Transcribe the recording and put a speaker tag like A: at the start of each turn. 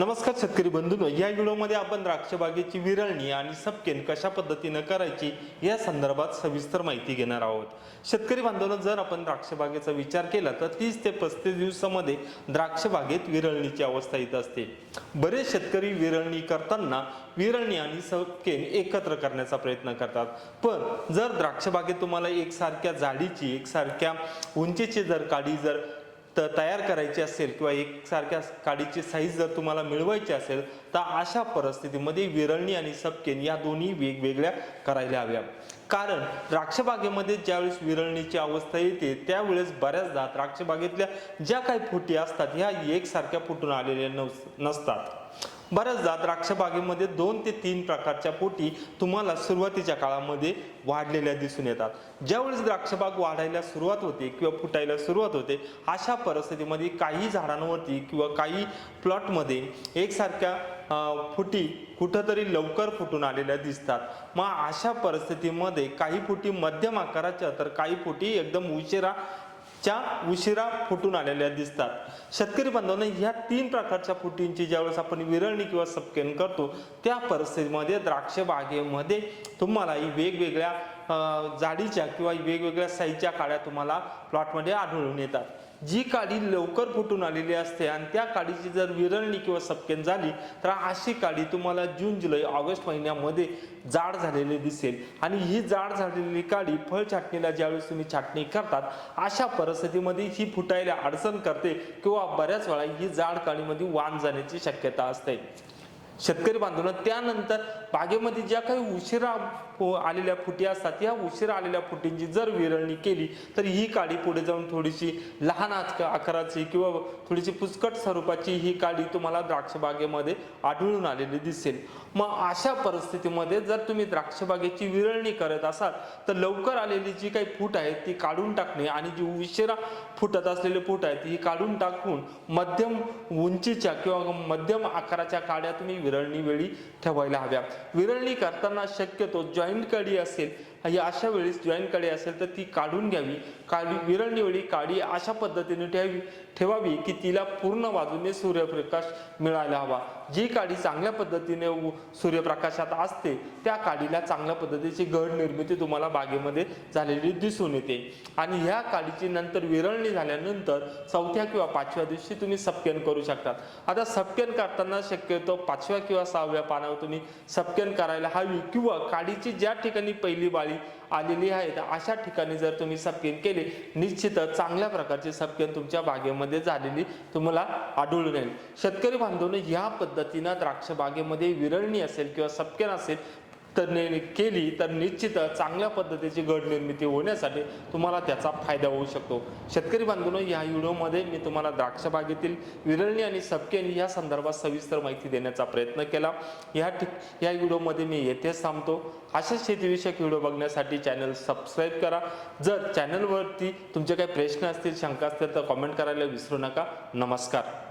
A: नमस्कार शेतकरी बंधूंनो या व्हिडिओमध्ये आपण द्राक्ष बागेची विरळणी आणि सपकेन कशा पद्धतीनं करायची या संदर्भात सविस्तर माहिती घेणार आहोत. शेतकरी बांधवांनो जर आपण द्राक्ष बागेचा विचार केला तर तीस ते पस्तीस दिवसामध्ये द्राक्ष बागेत विरळणीची अवस्था येत असते. बरेच शेतकरी विरळणी करताना विरळणी आणि सपकेन एकत्र करण्याचा प्रयत्न करतात. पण जर द्राक्ष बागेत तुम्हाला एकसारख्या जाडीची एकसारख्या उंचीची जर काडी जर तर तयार करायची असेल किंवा एकसारख्या काडीची साईज जर तुम्हाला मिळवायची असेल तर अशा परिस्थितीमध्ये विरळणी आणि सपकेन या दोन्ही वेगवेगळ्या करायला हव्या. कारण द्राक्षबागेमध्ये ज्यावेळेस विरळणीची अवस्था येते त्यावेळेस बऱ्याचदा द्राक्षबागेतल्या ज्या काही फुटी असतात ह्या एकसारख्या फुटून आलेल्या नस नसतात. बऱ्याचदा द्राक्ष बागेमध्ये दोन ते तीन प्रकारच्या पोटी तुम्हाला सुरुवातीच्या काळामध्ये वाढलेल्या दिसून येतात. ज्यावेळेस द्राक्षबाग वाढायला सुरुवात होते किंवा फुटायला सुरुवात होते अशा परिस्थितीमध्ये काही झाडांवरती किंवा काही प्लॉटमध्ये एकसारख्या फुटी कुठंतरी लवकर फुटून आलेल्या दिसतात. मग अशा परिस्थितीमध्ये काही फुटी मध्यम आकाराच्या तर काही फुटी एकदम उशिरा च्या उशिरा फुटून आलेल्या दिसतात. शेतकरी बांधवांना ह्या तीन प्रकारच्या फुटींची ज्यावेळेस आपण विरळणी किंवा सपकेन करतो त्या परिस्थितीमध्ये द्राक्ष बागेमध्ये तुम्हाला ही वेगवेगळ्या जाडीच्या किंवा वेगवेगळ्या साईजच्या काड्या तुम्हाला प्लॉटमध्ये आढळून येतात. जी काडी लवकर फुटून आलेली असते आणि त्या काडीची जर विरळणी किंवा सपकेन झाली तर अशी काडी तुम्हाला जून जुलै ऑगस्ट महिन्यामध्ये जाड झालेली दिसेल. आणि ही जाड झालेली काडी फळ छाटणीला ज्यावेळेस तुम्ही छाटणी करतात अशा परिस्थितीमध्ये ही फुटायला अडचण करते किंवा बऱ्याच वेळा ही जाड काडीमध्ये वाण जाण्याची शक्यता असते. शेतकरी बांधवांना त्यानंतर बागेमध्ये ज्या काही उशिरा आलेल्या फुटी असतात या उशिरा आलेल्या फुटींची जर विरळणी केली तर ही काडी पुढे जाऊन थोडीशी लहान आक- आकाराची किंवा थोडीशी पुचकट स्वरूपाची ही काडी तुम्हाला द्राक्ष बागेमध्ये आढळून आलेली दिसेल. मग अशा परिस्थितीमध्ये जर तुम्ही द्राक्ष बागेची विरळणी करत असाल तर लवकर आलेली जी काही फूट आहे ती काढून टाकणे आणि जी उशिरा फुटत असलेली फूट आहे ती काढून टाकून मध्यम उंचीच्या किंवा मध्यम आकाराच्या काड्या तुम्ही विरळणी वेळी ठेवायला हव्या. विरळणी करताना शक्यतो जॉईंट कडी असेल ही अशा वेळेस जॉईंट काळी असेल तर ती काढून घ्यावी. काळी विरळणी वेळी काडी अशा पद्धतीने ठेवावी ठेवावी की तिला पूर्ण बाजूने सूर्यप्रकाश मिळायला हवा. जी काडी चांगल्या पद्धतीने सूर्यप्रकाशात असते त्या काडीला चांगल्या पद्धतीची गड निर्मिती तुम्हाला बागेमध्ये झालेली दिसून येते. आणि ह्या काडीची नंतर विरळणी झाल्यानंतर चौथ्या किंवा पाचव्या दिवशी तुम्ही सपकेन करू शकतात. आता सपकेन करताना शक्यतो पाचव्या किंवा सहाव्या पानावर तुम्ही सपकेन करायला हवी किंवा काडीची ज्या ठिकाणी पहिली बाळी आलेली आहे तर अशा ठिकाणी जर तुम्ही सपकेन केले निश्चितच चांगल्या प्रकारचे सपकेन तुमच्या बागेमध्ये झालेली तुम्हाला आढळून येईल. शेतकरी बांधवांनो ह्या पद्धतीनं द्राक्ष बागेमध्ये विरळणी असेल किंवा सपकेन असेल तर केली तर निश्चितच चांगल्या पद्धतीची गड निर्मिती होण्यासाठी तुम्हाला त्याचा फायदा होऊ शकतो. शेतकरी बांधवांनो या व्हिडिओमध्ये मी तुम्हाला द्राक्ष बागेतील विरळणी आणि सपकेन या संदर्भात सविस्तर माहिती देण्याचा प्रयत्न केला. या ठिक या व्हिडिओमध्ये मी येथेच थांबतो. अशाच शेतीविषयक व्हिडिओ बघण्यासाठी चॅनल सबस्क्राईब करा. जर चॅनलवरती तुमचे काही प्रश्न असतील शंका असतील तर कॉमेंट करायला विसरू नका. नमस्कार.